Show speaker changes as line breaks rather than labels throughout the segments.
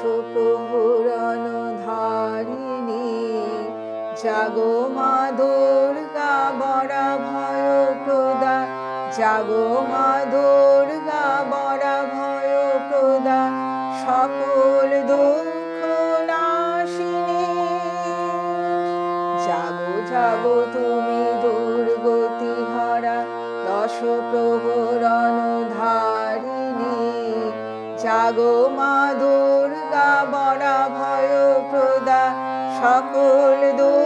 প্রহরণ ধারিণী জাগো মা দুর্গা বড়া ভয় প্রদা জাগো মা দুর্গা বড়া ভয় প্রদা সকল দুঃখ নাশিনী। জাগো জাগো তুমি দুর্গতি হরা দশ প্রহরণ ধারিণী জাগো মা সকল দুঃখ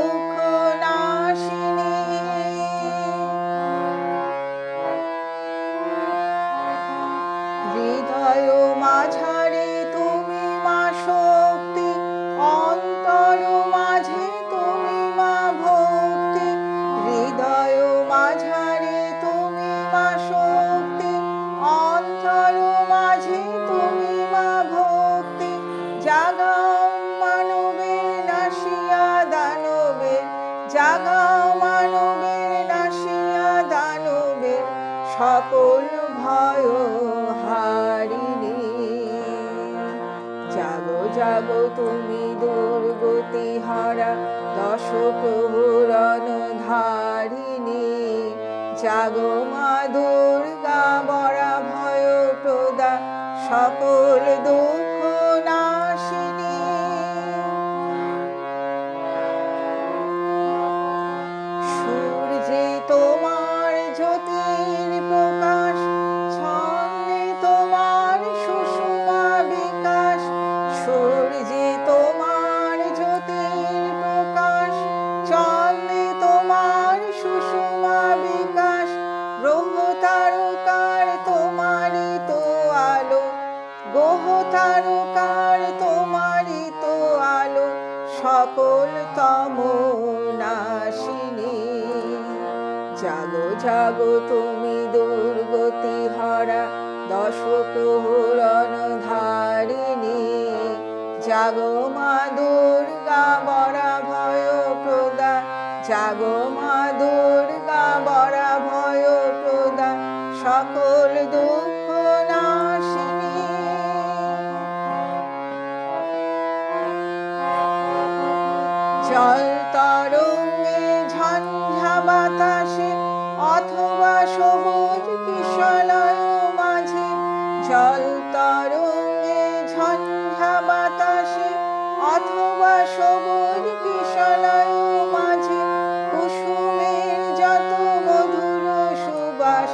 মানবের নাশিয়া দানবের সকল ভয় হারিণী জাগো জাগো তুমি দুর্গতি হারা দশ প্রহরণ ধারিণী। জাগো মা দুর্গা বড়া ভয় প্রদা, সকল দুঃখ জাগো জাগো তুমি দুর্গতি হরা দশ প্রহরণ ধারিণী। জাগো মা দুর্গা, বরা ভয় প্রদা। জাগো মা দুর্গা, বরা ভয় প্রদা। সকল দুঃখ জল তরঙ্গে ঝঞ্ঝা বাতাসে অথবা সবুজ কিশলয় মাঝে। জল তরঙ্গে ঝঞ্ঝা বাতাসে অথবা সবুজ কিশলয় মাঝে। কুসুমের যত মধুর সুবাস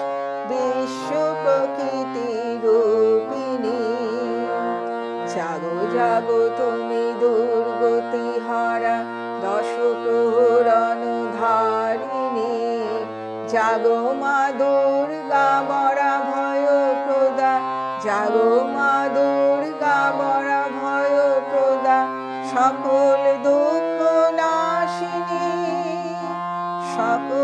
বিশ্ব প্রকৃতি রূপিণী। জাগো জাগো তুমি দুর্গতি হারা জাগো মা দুর্গা বরা ভয় প্রদা। জাগো মা দুর্গা বরা ভয় প্রদা। সকল দুঃখ নাশিনী, সকল